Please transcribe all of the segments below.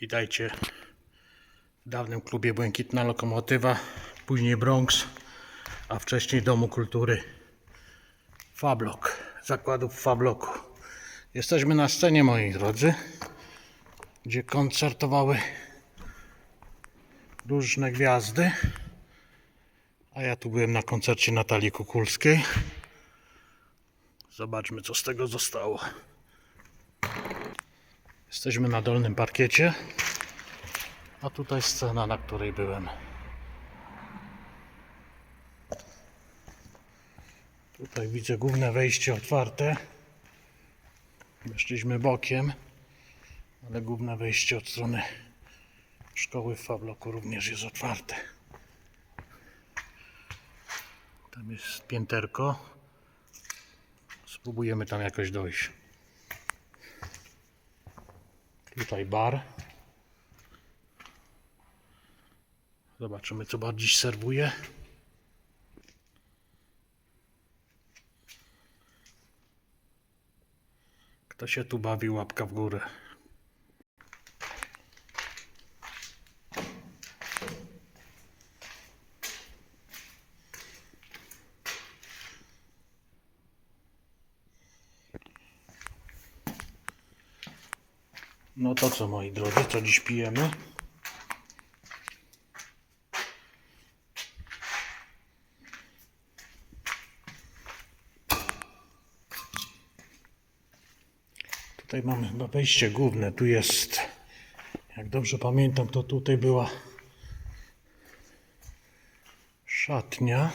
Witajcie w dawnym klubie Błękitna Lokomotywa, później Bronx, a wcześniej Domu Kultury Fablok, zakładów Fabloku. Jesteśmy na scenie, moi drodzy, gdzie koncertowały różne gwiazdy. A ja tu byłem na koncercie Natalii Kukulskiej. Zobaczmy, co z tego zostało. Jesteśmy na dolnym parkiecie, a tutaj scena, na której byłem. Tutaj widzę główne wejście otwarte. Weszliśmy bokiem, ale główne wejście od strony szkoły w Fabloku również jest otwarte. Tam jest pięterko. Spróbujemy tam jakoś dojść. Tutaj bar. Zobaczymy, co bardziej serwuje. Kto się tu bawi, łapka w górę. No to co moi drodzy, co dziś pijemy? Tutaj mamy chyba wejście główne. Tu jest, jak dobrze pamiętam, to tutaj była szatnia.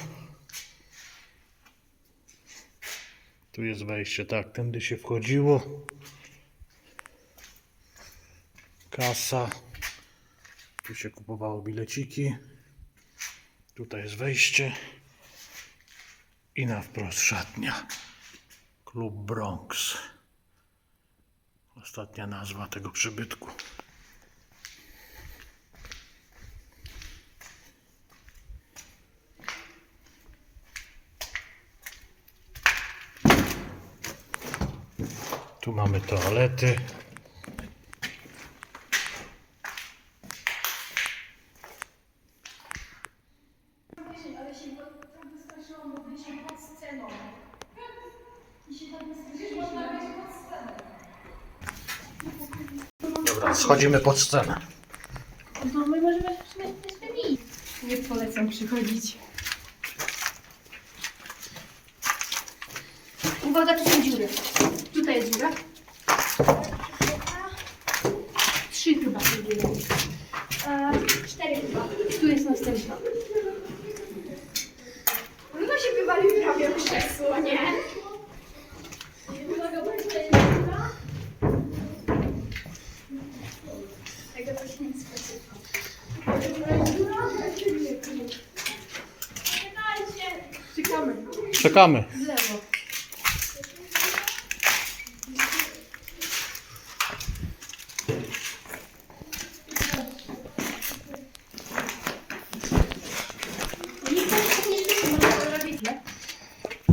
Tu jest wejście, tak, tędy się wchodziło. Kasa. Tu się kupowało bileciki. Tutaj jest wejście. I na wprost szatnia. Klub Bronx. Ostatnia nazwa tego przybytku. Tu mamy toalety. Ale się go tak wystraszyłam, bo byliśmy pod sceną. I się tak wystraszyłam, że nawet pod sceną. Dobra, schodzimy pod scenę. No my możemy Nie polecam przychodzić. Uwaga, tu są dziury. Tutaj jest dziura. Trzy chyba dziury. A, cztery chyba. Tu jest następna. No się wywalił prawie w krzesło, nie? Uwaga, bo tutaj jest dziura. Tego to się nie spodziewa. Czekamy.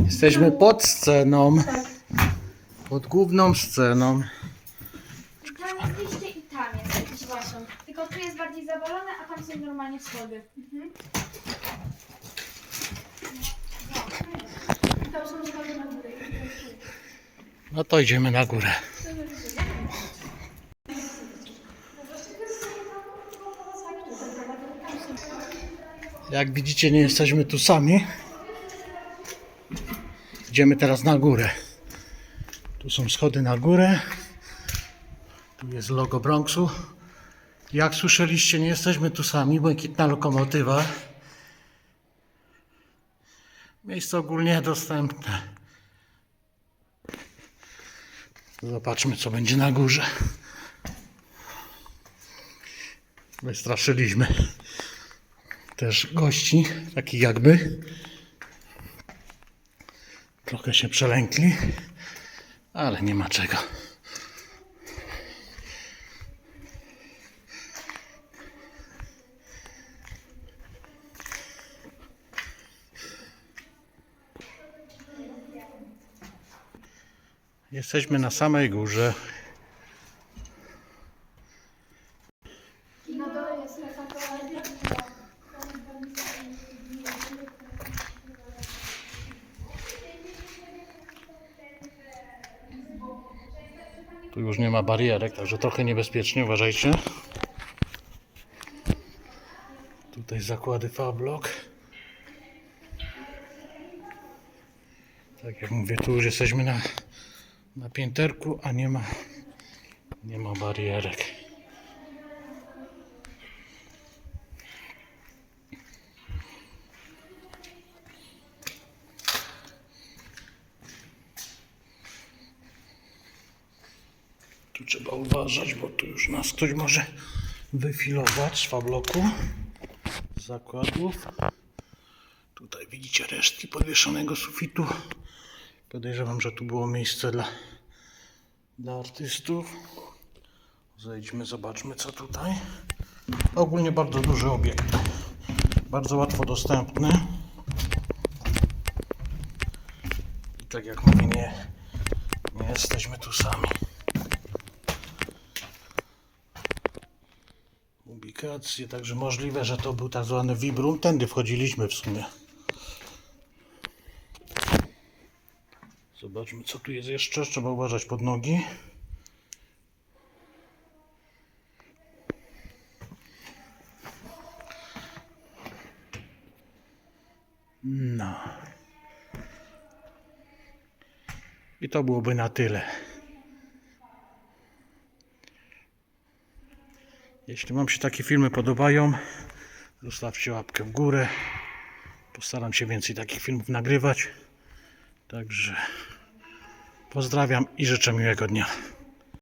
Jesteśmy pod sceną. Pod główną sceną. Tam jest wyjście i tam jest jakiś właśnie. Tylko tu jest bardziej zawalone, a tam są normalnie schody. Mhm. No to idziemy na górę. Jak widzicie, nie jesteśmy tu sami. Idziemy teraz na górę. Tu są schody na górę. Tu jest logo Bronxu. Jak słyszeliście, nie jesteśmy tu sami. Błękitna lokomotywa. Miejsce ogólnie dostępne. Zobaczmy, co będzie na górze. Wystraszyliśmy też gości, takich jakby. Trochę się przelękli, ale nie ma czego. Jesteśmy na samej górze. Tu już nie ma barierek, także trochę niebezpiecznie, uważajcie. Tutaj zakłady Fablok. Tak jak mówię, tu już jesteśmy na na pięterku, a nie ma, nie ma barierek. Tu trzeba uważać, bo tu już nas ktoś może wyfilować z fabloku, z zakładów. Tutaj widzicie resztki podwieszonego sufitu. Podejrzewam, że tu było miejsce dla, dla artystów. Zejdźmy, zobaczmy co tutaj. Ogólnie bardzo duży obiekt. Bardzo łatwo dostępny. I tak jak mówię, nie, nie jesteśmy tu sami. Ubikacje, także możliwe, że to był tak zwany vibrum. Tędy wchodziliśmy w sumie. Zobaczmy, co tu jest jeszcze. Trzeba uważać pod nogi. No. I to byłoby na tyle. Jeśli Wam się takie filmy podobają, zostawcie łapkę w górę. Postaram się więcej takich filmów nagrywać. Także pozdrawiam i życzę miłego dnia.